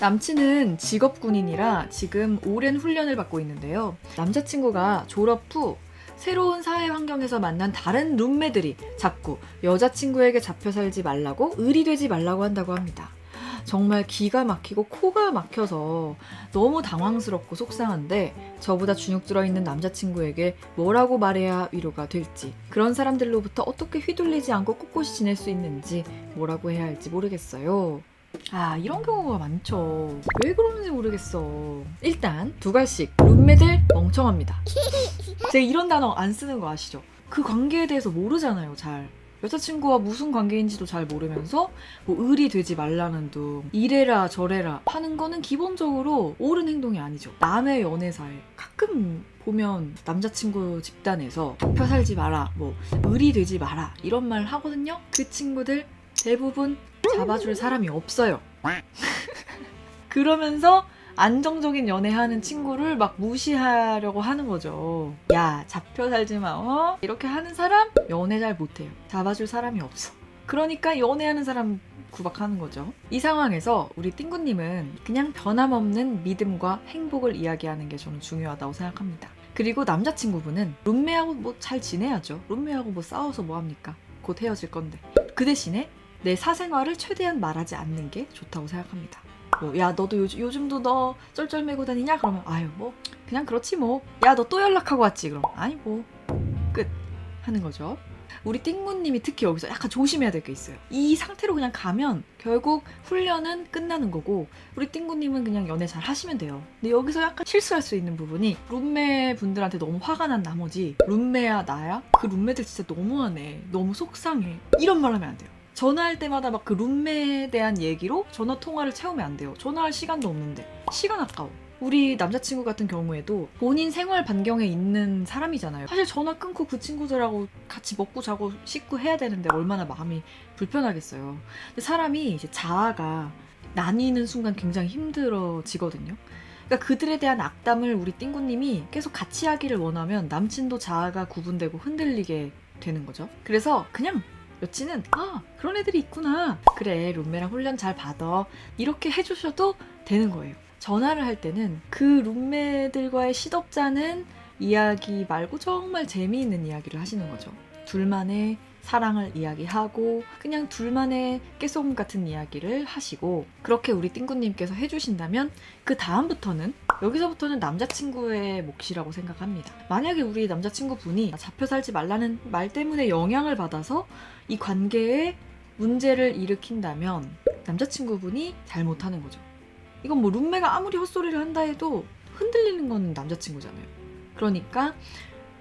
남친은 직업 군인이라 지금 오랜 훈련을 받고 있는데요. 남자친구가 졸업 후 새로운 사회 환경에서 만난 다른 룸메들이 자꾸 여자친구에게 잡혀 살지 말라고 의리되지 말라고 한다고 합니다. 정말 기가 막히고 코가 막혀서 너무 당황스럽고 속상한데 저보다 주눅 들어 있는 남자친구에게 뭐라고 말해야 위로가 될지 그런 사람들로부터 어떻게 휘둘리지 않고 꿋꿋이 지낼 수 있는지 뭐라고 해야 할지 모르겠어요. 아 이런 경우가 많죠. 왜 그러는지 모르겠어. 일단 두 갈씩 룸메들 멍청합니다. 제가 이런 단어 안 쓰는 거 아시죠? 그 관계에 대해서 모르잖아요, 잘. 여자친구와 무슨 관계인지도 잘 모르면서 뭐 을이 되지 말라는 둥 이래라 저래라 하는 거는 기본적으로 옳은 행동이 아니죠. 남의 연애사에 가끔 보면 남자친구 집단에서 잡혀 살지 마라, 뭐 을이 되지 마라 이런 말 하거든요. 그 친구들 대부분 잡아줄 사람이 없어요. 그러면서 안정적인 연애하는 친구를 막 무시하려고 하는 거죠. 야, 잡혀 살지 마, 어? 이렇게 하는 사람 연애 잘 못해요. 잡아줄 사람이 없어. 그러니까 연애하는 사람 구박하는 거죠. 이 상황에서 우리 띵구님은 그냥 변함없는 믿음과 행복을 이야기하는 게 저는 중요하다고 생각합니다. 그리고 남자친구분은 룸메하고 뭐 잘 지내야죠. 룸메하고 뭐 싸워서 뭐 합니까? 곧 헤어질 건데. 그 대신에 내 사생활을 최대한 말하지 않는 게 좋다고 생각합니다. 뭐, 야 너도 요즘, 요즘도 너 쩔쩔매고 다니냐? 그러면 아유 뭐 그냥 그렇지 뭐. 야 너 또 연락하고 왔지? 그럼 아니 뭐 끝 하는 거죠. 우리 띵구님이 특히 여기서 약간 조심해야 될 게 있어요. 이 상태로 그냥 가면 결국 훈련은 끝나는 거고 우리 띵구님은 그냥 연애 잘 하시면 돼요. 근데 여기서 약간 실수할 수 있는 부분이 룸메 분들한테 너무 화가 난 나머지 룸메야 나야? 그 룸메들 진짜 너무하네. 너무 속상해. 이런 말 하면 안 돼요. 전화할 때마다 막 그 룸메에 대한 얘기로 전화 통화를 채우면 안 돼요. 전화할 시간도 없는데. 시간 아까워. 우리 남자친구 같은 경우에도 본인 생활 반경에 있는 사람이잖아요. 사실 전화 끊고 그 친구들하고 같이 먹고 자고 씻고 해야 되는데 얼마나 마음이 불편하겠어요. 근데 사람이 이제 자아가 나뉘는 순간 굉장히 힘들어지거든요. 그러니까 그들에 대한 악담을 우리 띵구님이 계속 같이 하기를 원하면 남친도 자아가 구분되고 흔들리게 되는 거죠. 그래서 그냥 여친은 아 그런 애들이 있구나. 그래 룸메랑 훈련 잘 받아. 이렇게 해주셔도 되는 거예요. 전화를 할 때는 그 룸메들과의 시덥잖은 이야기 말고 정말 재미있는 이야기를 하시는 거죠 둘만의 사랑을 이야기하고 그냥 둘만의 깨소금 같은 이야기를 하시고 그렇게 우리 띵구님께서 해주신다면 그 다음부터는 여기서부터는 남자친구의 몫이라고 생각합니다. 만약에 우리 남자친구분이 잡혀 살지 말라는 말 때문에 영향을 받아서 이 관계에 문제를 일으킨다면 남자친구분이 잘못하는 거죠. 이건 뭐 룸메가 아무리 헛소리를 한다 해도 흔들리는 건 남자친구잖아요. 그러니까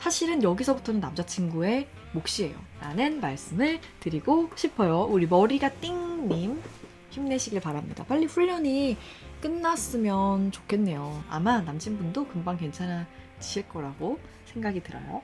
사실은 여기서부터는 남자친구의 몫이에요. 라는 말씀을 드리고 싶어요. 우리 머리가 띵님 힘내시길 바랍니다. 빨리 훈련이 끝났으면 좋겠네요. 아마 남친분도 금방 괜찮아지실 거라고 생각이 들어요.